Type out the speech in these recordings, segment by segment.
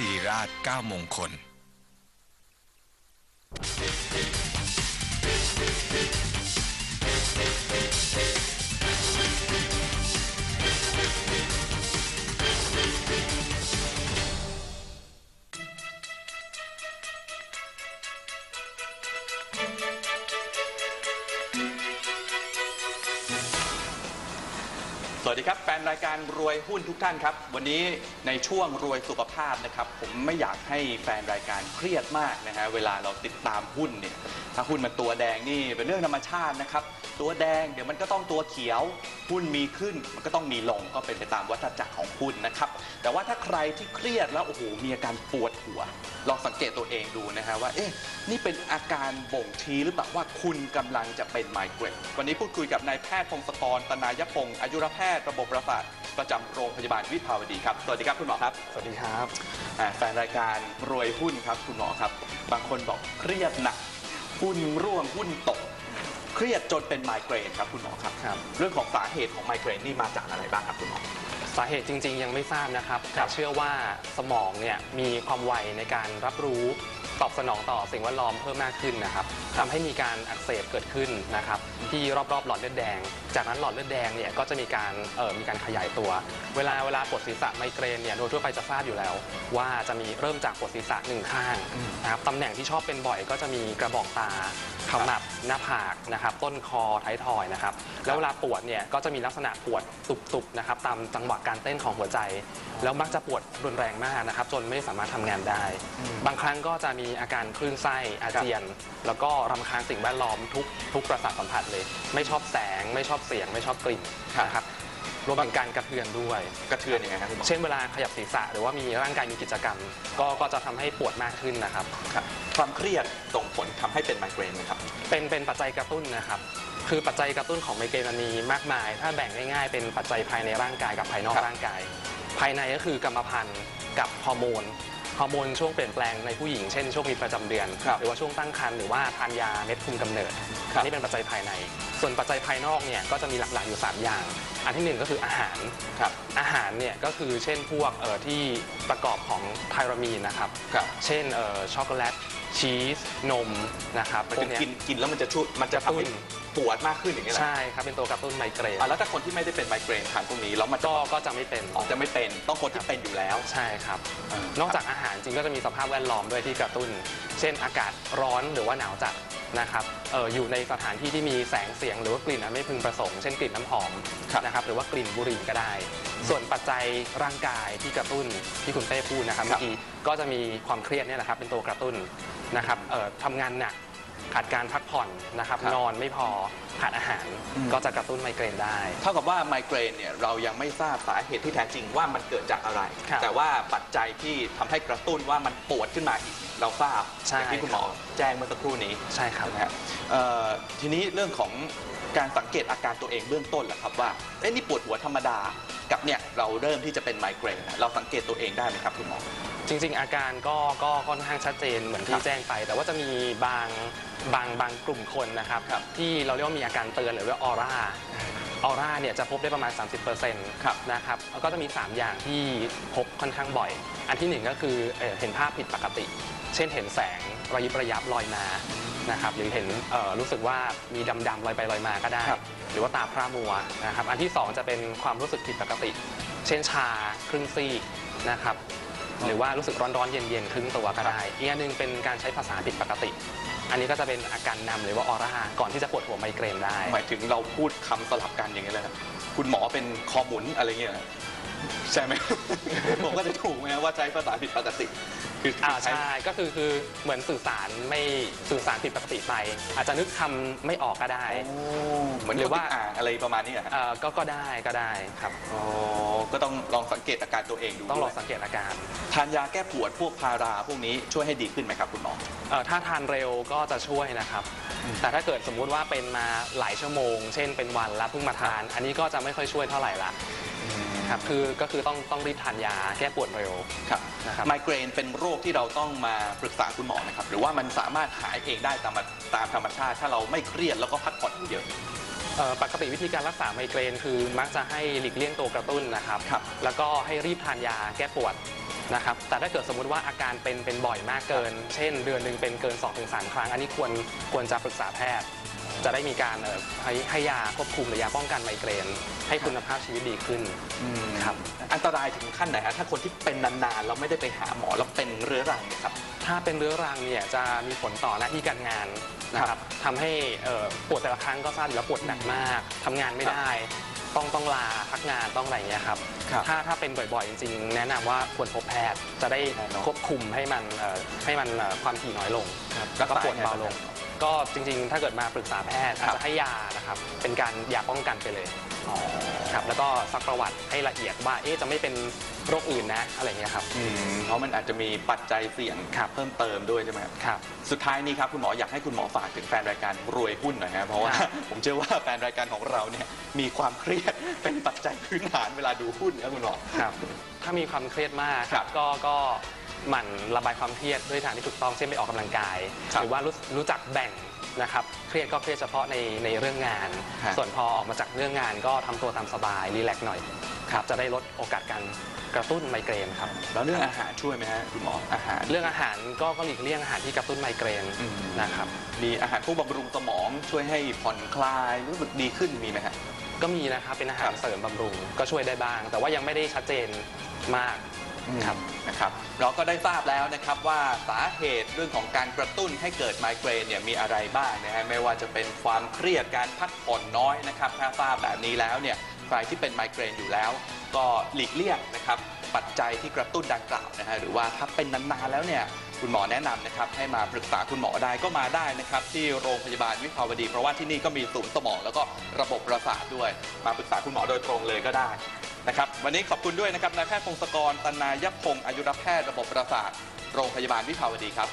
สิริราชเก้ามงคล ดีครับแฟนรายการรวยหุ้นทุกท่านครับ วันนี้ในช่วงรวยสุขภาพนะครับ ผมไม่อยากให้แฟนรายการเครียดมากนะฮะเวลาเราติดตามหุ้นเนี่ยถ้าหุ้นมันตัวแดงนี่เป็นเรื่องธรรมชาตินะครับ ตัวแดงเดี๋ยวมันก็ต้องตัวเขียว หุ้นมีขึ้นมันก็ต้องมีลงก็เป็นไปตามวัฏจักรของหุ้นนะครับ แต่ว่าถ้าใครที่เครียดแล้วโอ้โหมีอาการปวดหัวลองสังเกตตัวเองดูนะฮะว่าเอ๊ะนี่เป็นอาการบ่งชี้หรือเปล่าว่าคุณกำลังจะเป็นไมเกรนวันนี้พูดคุยกับนายแพทย์พงศกรตนายพงศ์อายุรแพทย์ระบบประสาทประจำโรงพยาบาลวิภาวดีครับ สวัสดีครับคุณหมอครับ สวัสดีครับอ่าแฟนรายการรวยหุ้นครับคุณหมอครับ บางคนบอกเครียดหนักหุ้นร่วงหุ้นตก เครียดจนเป็นไมเกรนครับคุณหมอครับครับเรื่องของสาเหตุของไมเกรนนี่มาจากอะไรบ้างครับคุณหมอสาเหตุจริง ๆ ยังไม่ทราบนะครับครัแต่บเชื่อว่าสมองเนี่ยมีความไวในการรับรู้ตอบสนองต่อสิ่งแวดล้อมเพิ่มมากขึ้นนะครับ ทำให้มีการอักเสบเกิดขึ้นนะครับที่รอบๆหลอดเลือดแดง จากนั้นหลอดเลือดแดงเนี่ยก็จะมีการเอ่อมีการขยายตัว เวลาเวลาปวดศีรษะไมเกรนเนี่ยโดยทั่วไปจะทราบอยู่แล้ว ว่าจะมีเริ่มจากปวดศีรษะหนึ่งข้างนะครับตำแหน่งที่ชอบเป็นบ่อยก็จะมีกระบอกตาขมับหน้าผากนะครับต้นคอท้ายทอยนะครับแล้วเวลาปวดเนี่ยก็จะมีลักษณะปวดตุบๆนะครับตามจังหวะการเต้นของหัวใจ แล้วมักจะปวดรุนแรงมากนะครับจนไม่สามารถทำงานได้ บางครั้งก็จะมีอาการคลื่นไส้อาเจียน แล้วก็รำคาญสิ่งแวดล้อมทุกทุกประสาทสัมผัสเลย ไม่ชอบแสง ไม่ชอบเสียง ไม่ชอบกลิ่นครับ นะครับรวมถึงการกระเทือนด้วย กระเทือนยังไงครับคุณหมอ เช่นเวลาขยับศีรษะหรือว่ามีร่างกายมีกิจกรรม ก็ก็จะทำให้ปวดมากขึ้นนะครับ ครับความเครียดส่งผลทำให้เป็นไมเกรนไหมครับ เป็นเป็นปัจจัยกระตุ้นนะครับ คือปัจจัยกระตุ้นของไมเกรนมันมีมากมาย ถ้าแบ่งง่ายๆ เป็นปัจจัยภายในร่างกายกับภายนอกครับร่างกาย ภายในก็คือกรรมพันธุ์กับฮอร์โมน ฮอร์โมนช่วงเปลี่ยนแปลงในผู้หญิงเช่นช่วงมีประจำเดือน ครับหรือว่าช่วงตั้งครรภ์หรือว่าทานยาเม็ดคุมกำเนิดครับอันนี้เป็นปัจจัยภายใน ส่วนปัจจัยภายนอกเนี่ยก็จะมีหลักๆอยู่ 3 อย่าง อันที่หนึ่งก็คืออาหารครับอาหารเนี่ยก็คือเช่นพวกเอ่อที่ประกอบของไทรามีนนะครับ ครับ เช่นเอ่อช็อกโกแลตชีสนมนะครับมันพวจะกเนี้ยกินกินแล้วมันจะช่วยมันจะทำให้กระตุ้น ปวดมากขึ้นอย่างเงี้ยเหรอใช่ครับเป็นตัวกระตุ้นไมเกรนอะแล้วถ้าคนที่ไม่ได้เป็นไมเกรนทานพวกนี้แล้วมันจะก็ก็จะไม่เป็นออกจะไม่เป็นต้องคนที่เป็นอยู่แล้ว ใช่ครับ เออ นอกจากอาหารจริงก็จะมีสภาพแวดล้อมด้วยที่กระตุ้น เช่นอากาศร้อนหรือว่าหนาวจัดนะครับเอออยู่ในสถานที่ที่มีแสงเสียงหรือว่ากลิ่นอันไม่พึงประสงค์เช่นกลิ่นน้ำหอมครับ นะครับหรือว่ากลิ่นบุหรี่ก็ได้ ส่วนปัจจัยร่างกายที่กระตุ้นที่คุณเต้พูดนะครับครัเมื่บอกี้ก็จะมีความเครียดเนี่ยแหละครับเป็นตัวกระตุ้นนะครับเอ่อทำงานหนัก ขาดการพักผ่อนนะครับ นอนไม่พอขาดอาหารอืมก็จะกระตุ้นไมเกรนได้ เท่ากับว่าไมเกรนเนี่ยเรายังไม่ทราบสาเหตุที่แท้จริงว่ามันเกิดจากอะไร ครับ แต่ว่าปัจจัยที่ทำให้กระตุ้นว่ามันปวดขึ้นมาอีก เราทราบใช่อย่างที่คุณหมอแจ้งเมื่อสักครู่นี้ ใช่ครับ นะฮะเอ่อทีนี้เรื่องของการสังเกตอาการตัวเองเบื้องต้นแหละครับว่าเอ้นี่ปวดหัวธรรมดา กับเนี่ยเราเริ่มที่จะเป็นไมเกรนนะเราสังเกตตัวเองได้ไหมครับคุณหมอ จริง ๆ อาการก็ก็ค่อนข้างชัดเจนเหมือนครัที่บแจ้งไป แต่ว่าจะมีบางบางบางกลุ่มคนนะครับครับ ที่เราเรียกว่ามีอาการเตือนหรือว่าออร่าออร่าเนี่ยจะพบได้ประมาณ 30%ครับนะครับแล้วก็จะมี 3 อย่างที่พบค่อนข้างบ่อย อันที่หนึ่งก็คือเอ่อเห็นภาพผิดปกติ เช่นเห็นแสงระยิบระยับลอยมานะครับหรือเห็นเอ่อรู้สึกว่ามีดำๆลอยไปลอยมาก็ได้ครับหรือว่าตาพร่ามัวนะครับอันที่สองจะเป็นความรู้สึกผิดปกติ เช่นชาครึ่งซีกนะครับ หรือว่ารู้สึกร้อนๆเย็นๆครึ่งตัวก็ได้ อีกอันหนึงเป็นการใช้ภาษาผิดปกติ อันนี้ก็จะเป็นอาการนำหรือว่าออร่าก่อนที่จะปวดหัวไมเกรนได้ หมายถึงเราพูดคำสลับกันอย่างเงี้ยเลยนะคุณหมอเป็นคอหมุนอะไรเงี้ยนะใช่ไหม ผมก็จะถูกไหมว่าใช้ภาษาผิดปกติ คืออ่าใช้ใช่ ก็คือคือเหมือนสื่อสารไม่สื่อสารผิดปกติไป อาจจะนึกคำไม่ออกก็ได้ เหมือนหรือว่าคนติดอ่างอะไรประมาณนี้เหรอฮะเอ่อก็ก็ได้ก็ได้ครับ อ๋อก็ต้องลองสังเกตอาการตัวเองดูต้องลองด้วยสังเกตอาการทานยาแก้ปวดพวกพาราพวกนี้ช่วยให้ดีขึ้นไหมครับคุณหมอ เอ่อถ้าทานเร็วก็จะช่วยนะครับแต่ถ้าเกิดสมมุติว่าเป็นมาหลายชั่วโมง เช่นเป็นวันแล้วเพิ่งมาทาน อันนี้ก็จะไม่ค่อยช่วยเท่าไหร่ละ ครับคือก็คือต้องต้องรีบทานยาแก้ปวดเร็ว ครับนะครับ ไมเกรนเป็นโรคที่เราต้องมาปรึกษาคุณหมอนะครับ หรือว่ามันสามารถหายเองได้ตามตามธรรมชาติ ถ้าเราไม่เครียดแล้วก็พักผ่อนเยอะ เอ่อปกติวิธีการรักษาไมเกรนคือมักจะให้หลีกเลี่ยงตัวกระตุ้นนะครับ ครับแล้วก็ให้รีบทานยาแก้ปวดนะครับ แต่ถ้าเกิดสมมุติว่าอาการเป็นเป็นบ่อยมากเกิน เช่น เดือนหนึ่งเป็นเกิน 2-3 ครั้ง อันนี้ควรควรจะปรึกษาแพทย์ จะได้มีการเอ่อให้ให้ยาควบคุมหรือยาป้องกันไมเกรน ให้คุณภาพชีวิตดีขึ้น ครับอันตรายถึงขั้นไหนฮะถ้าคนที่เป็นนานๆแล้วไม่ได้ไปหาหมอแล้วเป็นเรื้อรังเนี่ยครับ ถ้าเป็นเรื้อรังเนี่ยจะมีผลต่อหน้าที่การงานนะครับทำให้เอ่อปวดแต่ละครั้งก็ทราบอยู่แล้วปวดหนักมากทำงานไม่ได้ ต้องต้องลาพักงานต้องอะไรอย่างเงี้ยครับครับถ้าถ้าเป็นบ่อยๆจริงๆ แนะนำว่าควรพบแพทย์จะได้แน่นอน ควบคุมให้มันเอ่อให้มันเอ่อความถี่น้อยลงครับแล้วก็รักษาปวดเบาลงยังไงบ้าง ก็จริงๆ ถ้าเกิดมาปรึกษาแพทย์ครัอาบจจะให้ยานะครับ เป็นการยาป้องกันไปเลยครับแล้วก็ซักประวัติให้ละเอียดว่าเอ๊ะจะไม่เป็นโรคอื่นนะอะไรอย่างเงี้ยครับอืมเพราะมันอาจจะมีปัจจัยเสี่ยงครับเพิ่มเติมด้วยใช่ไหมครับครับ สุดท้ายนี้ครับคุณหมออยากให้คุณหมอฝากถึงแฟนรายการรวยหุ้นหน่อยฮะเพราะว่าครับผมเชื่อว่าแฟนรายการของเราเนี่ยมีความเครียดเป็นปัจจัยพื้นฐานเวลาดูหุ้นครับคุณหมอครับ ถ้ามีความเครียดมากครับก็ก็ หมั่นระบายความเครียดด้วยทางที่ถูกต้องเช่นไปออกกำลังกาย ครับหรือว่ารู้รู้จักแบ่งนะครับเครียดก็เครียดเฉพาะในในเรื่องงาน ฮะ ส่วนพอออกมาจากเรื่องงานก็ทำตัวตามสบายรีแลกซ์หน่อยครับจะได้ลดโอกาสการกระตุ้นไมเกรนครับ แล้วเรื่องอาหารช่วยไหมฮะคุณหมออาหาร เรื่องอาหารก็ก็หลีกเลี่ยงอาหารที่กระตุ้นไมเกรนอืม นะครับ มีอาหารพวกบำรุงสมองช่วยให้ผ่อนคลายรู้สึกดีขึ้นมีไหมฮะ ก็มีนะครับเป็นอาหาครรับเสริมบำรุงก็ช่วยได้บ้าง แต่ว่ายังไม่ได้ชัดเจนมาก ครับนะครับเราก็ได้ทราบแล้วนะครับว่าสาเหตุเรื่องของการกระตุ้นให้เกิดไมเกรนเนี่ยมีอะไรบ้างนะฮะไม่ว่าจะเป็นความเครียดการพักผ่อนน้อยนะครับถ้าทราบแบบนี้แล้วเนี่ยใครที่เป็นไมเกรนอยู่แล้ว ก็หลีกเลี่ยงนะครับปัจจัยที่กระตุ้นดังกล่าวนะฮะหรือว่าถ้าเป็นนานๆแล้วเนี่ยคุณหมอแนะนำนะครับให้มาปรึกษาคุณหมอได้ก็มาได้นะครับที่โรงพยาบาลวิภาวดี เพราะว่าที่นี่ก็มีศูนย์สมองแล้วก็ระบบประสาทด้วย มาปรึกษาคุณหมอโดยตรงเลยก็ได้ นะครับวันนี้ขอบคุณด้วยนะครับนายแพทย์พงศกรตันนายพงศ์อายุรแพทย์ระบบประสาทโรงพยาบาลวิภาวดีครับ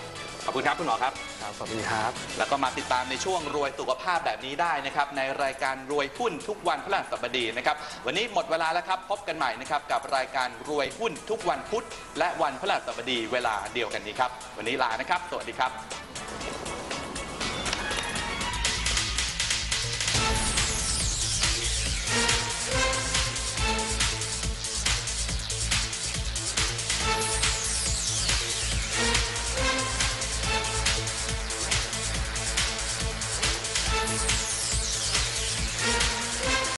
ขอบคุณครับคุณหมอครับครับสวัสดีครับ แล้วก็มาติดตามในช่วงรวยสุขภาพแบบนี้ได้นะครับในรายการรวยหุ้นทุกวันพฤหัสบดีนะครับวันนี้หมดเวลาแล้วครับพบกันใหม่นะครับกับรายการรวยหุ้นทุกวันพุธและวันพฤหัสบดีเวลาเดียวกันนี้ครับวันนี้ลานะครับ สวัสดีครับ